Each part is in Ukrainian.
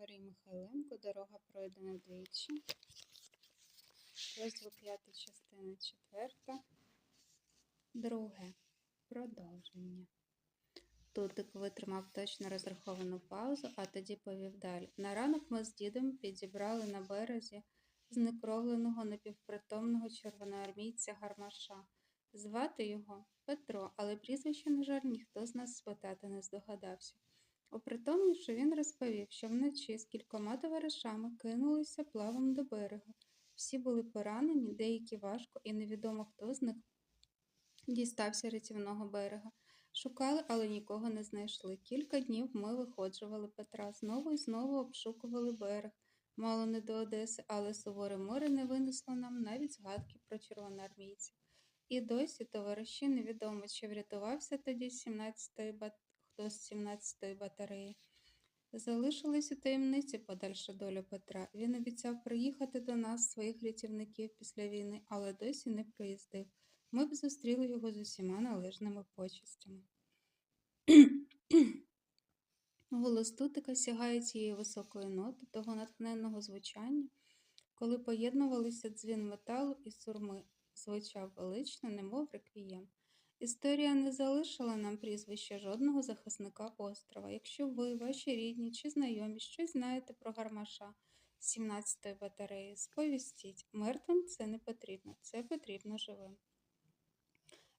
Григорій Михайленко, дорога пройдена двічі. Розділ 5, частина 4. Друге. Продовження. Тутик витримав точно розраховану паузу, а тоді повів далі. На ранок ми з дідом підібрали на березі знекровленого напівпритомного червоноармійця Гармаша. Звати його Петро, але прізвище, на жаль, ніхто з нас спитати не здогадався. Опритомнівши, він розповів, що вночі з кількома товаришами кинулися плавом до берега. Всі були поранені, деякі важко, і невідомо хто з них дістався рятівного берега. Шукали, але нікого не знайшли. Кілька днів ми виходжували Петра, знову і знову обшукували берег, мало не до Одеси, але суворе море не винесло нам навіть згадки про червоноармійців. І досі товариші невідомо, чи врятувався тоді 17-й до 17-ї батареї. Залишилась у таємниці подальша доля Петра. Він обіцяв приїхати до нас, своїх рятівників після війни, але досі не приїздив. Ми б зустріли його з усіма належними почестями. Голос тутика сягає цієї високої ноти, того натхненного звучання, коли поєднувалися дзвін металу і сурми, звучав велично, немов реквієм. Історія не залишила нам прізвища жодного захисника острова. Якщо ви, ваші рідні чи знайомі, щось знаєте про гармаша з 17-ї батареї, сповістіть. Мертвим це не потрібно, це потрібно живим.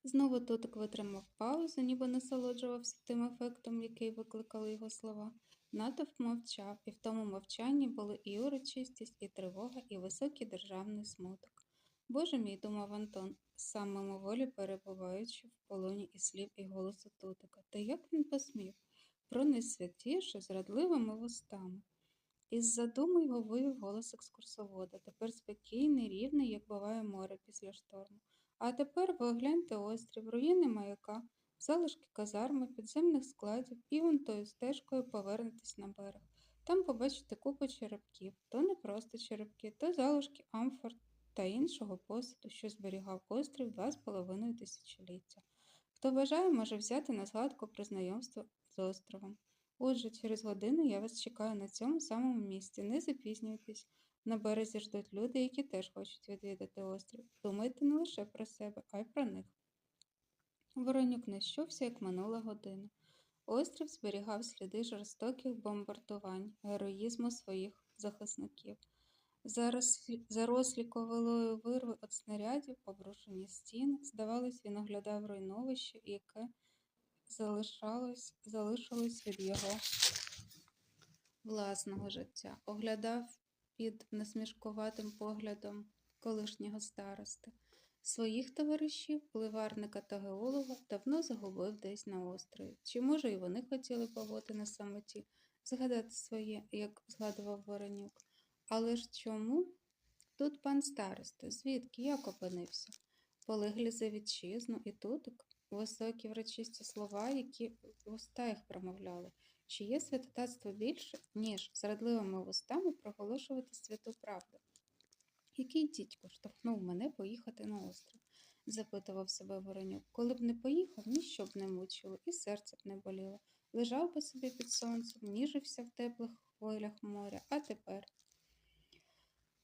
Знову Тотик витримав паузу, ніби насолоджувався тим ефектом, який викликали його слова. Натовп мовчав, і в тому мовчанні були і урочистість, і тривога, і високий державний смуток. Боже мій, думав Антон, сам мимоволі перебуваючи в полоні і слів і голосу Тутика. Та як він посмів? Про найсвятіше зрадливими вустами. Із задуми його вивів голос екскурсовода, тепер спокійний, рівний, як буває море після шторму. А тепер ви огляньте острів, руїни маяка, залишки казарми, підземних складів і вон тою стежкою повернетесь на берег. Там побачите купу черепків, то не просто черепки, то залишки амфор та іншого посуду, що зберігав острів два з половиною тисячоліття. Хто бажає, може взяти на згадку про знайомство з островом. Отже, через годину я вас чекаю на цьому самому місці. Не запізнюйтесь. На березі ждуть люди, які теж хочуть відвідати острів. Думайте не лише про себе, а й про них. Воронюк не як минула година. Острів зберігав сліди жорстоких бомбардувань, героїзму своїх захисників. Зарослі, ковилою вирви від снарядів, обрушені стіни, здавалось, він оглядав руйновище, яке залишалось, залишилось від його власного життя. Оглядав під насмішкуватим поглядом колишнього старости. Своїх товаришів, пливарника та геолога, давно загубив десь на острові. Чи, може, і вони хотіли побути на самоті, згадати своє, як згадував Воронюк. Але ж чому? Тут пан староста, звідки як опинився? Полеглі за вітчизну і тутик, високі врочисті слова, які уста їх промовляли. Чи є святотатство більше, ніж зрадливими вустами проголошувати святу правду? Який дідько штовхнув мене поїхати на острів? запитував себе Воронюк. Коли б не поїхав, ніщо б не мучило, і серце б не боліло. Лежав би собі під сонцем, ніжився в теплих хвилях моря, а тепер.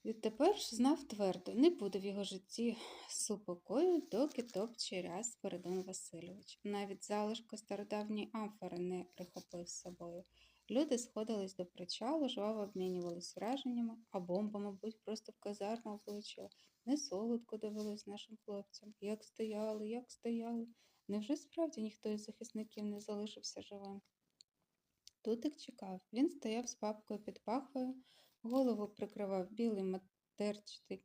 Відтепер знав твердо, не буде в його житті супокою, доки топче раз Спиридон Васильович. Навіть залишку стародавньої амфори не прихопив з собою. Люди сходились до причалу, жваво обмінювались враженнями, а бомба, мабуть, просто в казарму облучила. Не солодко довелось нашим хлопцям. Як стояли, як стояли. Невже справді ніхто із захисників не залишився живим? Тутик чекав. Він стояв з папкою під пахвою, голову прикривав білий матерчатий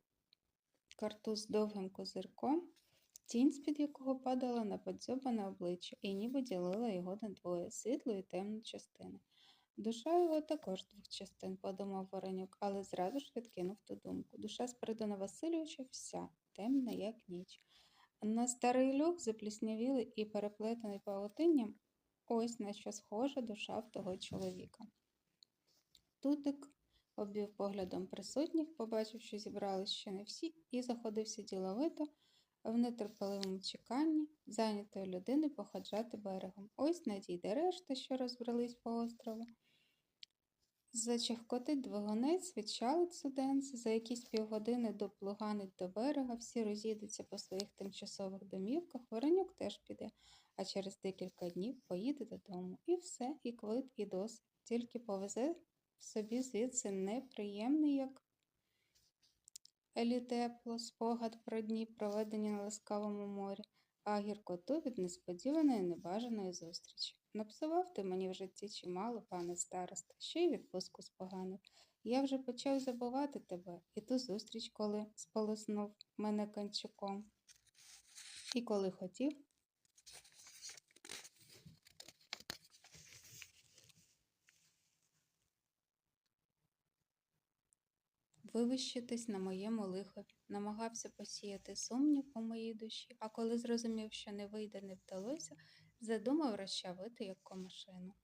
картуз з довгим козирком, тінь, з-під якого падала на подзьобане обличчя і ніби ділила його на двоє світлу і темну частини. Душа його також двох частин, подумав Воронюк, але зразу ж відкинув ту думку. Душа Спиридона Васильовича вся, темна, як ніч. На старий люк запліснявілий і переплетений павутинням, ось на що схожа душа в того чоловіка. Тутик обвів поглядом присутніх, побачив, що зібрались ще не всі, і заходився діловито в нетерпеливому чеканні зайнятої людини походжати берегом. Ось надійде решта, що розбрались по острову. Зачахкотить двигунець, відчалить суденце, за якісь півгодини доплуганить до берега, всі розійдуться по своїх тимчасових домівках, Воронюк теж піде, а через декілька днів поїде додому. І все, і квит, і досить. Тільки повезе собі звідси неприємний, як елітепло, спогад про дні, проведені на ласкавому морі, а гіркоту від несподіваної небажаної зустрічі. Напсував ти мені в житті чимало, пане староста, ще й відпустку споганив. Я вже почав забувати тебе і ту зустріч, коли сполоснув мене кончуком. І коли хотів, вивищитись на моєму лихові, намагався посіяти сумнів у моїй душі, а коли зрозумів, що не вийде, не вдалося, задумав розчавити як комашину.